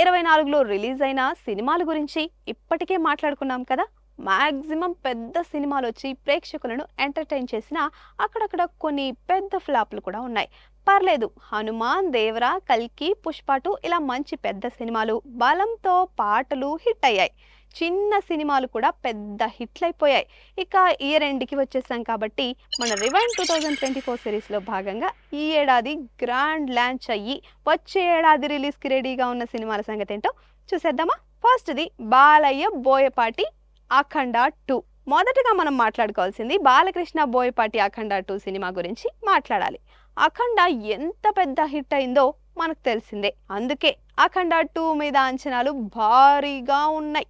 ఇరవై నాలుగులో రిలీజ్ అయిన సినిమాల గురించి ఇప్పటికే మాట్లాడుకున్నాం కదా. మాక్సిమం పెద్ద సినిమాలు వచ్చి ప్రేక్షకులను ఎంటర్టైన్ చేసిన అక్కడక్కడ కొన్ని పెద్ద ఫ్లాప్లు కూడా ఉన్నాయి. పర్లేదు హనుమాన్ దేవరా కల్కి పుష్పటు ఇలా మంచి పెద్ద సినిమాలు బలంతో పాటలు హిట్ అయ్యాయి. చిన్న సినిమాలు కూడా పెద్ద హిట్లు అయిపోయాయి ఇక ఇయర్ ఎండ్కి వచ్చేసాం కాబట్టి మన rewind two thousand twenty four సిరీస్లో భాగంగా ఈ ఏడాది గ్రాండ్ లాంచ్ అయ్యి వచ్చే ఏడాది రిలీజ్కి రెడీగా ఉన్న సినిమాల సంగతి ఏంటో చూసేద్దామా? ఫస్ట్ది బాలయ్య బోయపాటి అఖండ టూ. మొదటగా మనం మాట్లాడుకోవాల్సింది బాలకృష్ణ బోయపాటి అఖండ టూ సినిమా గురించి మాట్లాడాలి. అఖండ ఎంత పెద్ద హిట్ అయిందో మనకు తెలిసిందే. అందుకే అఖండ టూ మీద అంచనాలు భారీగా ఉన్నాయి.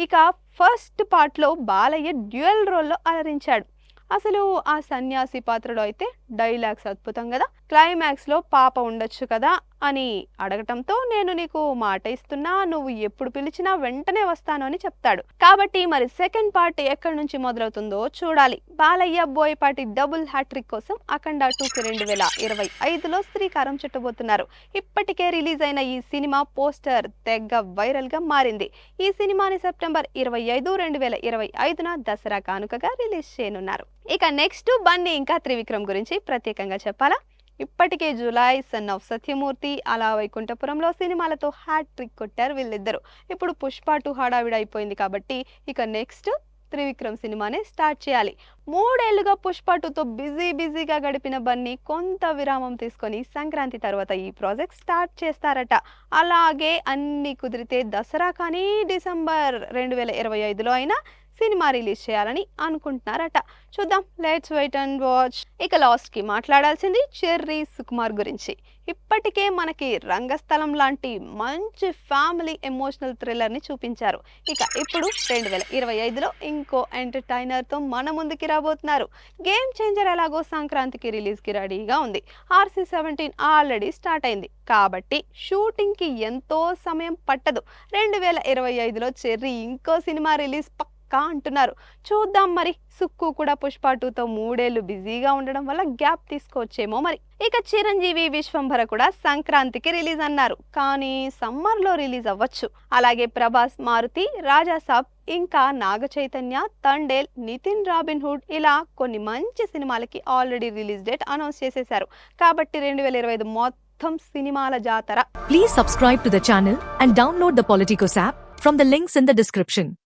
ఇక ఫస్ట్ పార్ట్లో బాలయ్య డ్యూయల్ రోల్లో అలరించాడు. అసలు ఆ సన్యాసి పాత్రలో అయితే డైలాగ్స్ అద్భుతం కదా. క్లైమాక్స్లో పాప ఉండొచ్చు కదా అని అడగటంతో నేను నీకు మాట ఇస్తున్నా నువ్వు ఎప్పుడు పిలిచినా వెంటనే వస్తాను అని చెప్తాడు. కాబట్టి మరి సెకండ్ పార్ట్ ఎక్కడి నుంచి మొదలవుతుందో చూడాలి. బాలయ్య బోయపాటి డబుల్ హ్యాట్రిక్ కోసం అఖండ టూకి రెండు వేల ఇరవై ఐదులో శ్రీకారం చుట్టబోతున్నారు. ఇప్పటికే రిలీజ్ అయిన ఈ సినిమా పోస్టర్ తెగ వైరల్గా మారింది. ఈ సినిమాని సెప్టెంబర్ ఇరవై ఐదు రెండు వేల ఇరవై ఐదున దసరా కానుకగా రిలీజ్ చేయనున్నారు. ఇక నెక్స్ట్ బన్నీ ఇంకా త్రివిక్రమ్ గురించి ప్రత్యేకంగా చెప్పాలా? ఇప్పటికే జూలై సన్ ఆఫ్ సత్యమూర్తి అలా వైకుంఠపురంలో సినిమాలతో హ్యాట్ ట్రిక్ కొట్టారు వీళ్ళిద్దరు. ఇప్పుడు పుష్ప టు హడావిడ అయిపోయింది కాబట్టి ఇక నెక్స్ట్ త్రివిక్రమ్ సినిమానే స్టార్ట్ చేయాలి. మూడేళ్ళుగా పుష్ప టూతో బిజీ బిజీగా గడిపిన బన్నీ కొంత విరామం తీసుకొని సంక్రాంతి తర్వాత ఈ ప్రాజెక్ట్ స్టార్ట్ చేస్తారట. అలాగే అన్ని కుదిరితే దసరా కానీ డిసెంబర్ రెండు వేల ఇరవై ఐదులో అయినా సినిమా రిలీజ్ చేయాలని అనుకుంటున్నారట. చూద్దాం. లెట్స్ వెయిట్ అండ్ వాచ్ ఇక లాస్ట్కి మాట్లాడాల్సింది చెర్రీ సుకుమార్ గురించి. ఇప్పటికే మనకి రంగస్థలం లాంటి మంచి ఫ్యామిలీ ఎమోషనల్ థ్రిల్లర్ని చూపించారు. ఇక ఇప్పుడు రెండు వేల ఇరవై ఐదులో ఇంకో ఎంటర్టైనర్తో మన ముందుకి రాబోతున్నారు. గేమ్ చేంజర్ ఎలాగో సంక్రాంతికి రిలీజ్కి రెడీగా ఉంది. ఆర్సీ సెవెంటీన్ ఆల్రెడీ స్టార్ట్ అయింది. కాబట్టి షూటింగ్కి ఎంతో సమయం పట్టదు. రెండు వేల ఇరవై ఐదులో చెర్రీ ఇంకో సినిమా రిలీజ్ పక్క అంటున్నారు. చూద్దాం మరి. సుక్కు కూడా పుష్ప టూతో మూడేళ్ళు బిజీగా ఉండడం వల్ల గ్యాప్ తీసుకోవచ్చేమో మరి. ఇక చిరంజీవి విశ్వంభర కూడా సంక్రాంతికి రిలీజ్ అన్నారు. కానీ సమ్మర్లో రిలీజ్ అవ్వచ్చు. అలాగే ప్రభాస్ మారుతి రాజాసాబ్ ఇంకా నాగ చైతన్య తండేల్ నితిన్ రాబిన్ హుడ్ ఇలా కొన్ని మంచి సినిమాలకి ఆల్రెడీ రిలీజ్ డేట్ అనౌన్స్ చేసేశారు. కాబట్టి రెండు వేల ఇరవై ఐదు మొత్తం సినిమాల జాతర. Please subscribe to the channel and download the Politicos app from the links in the description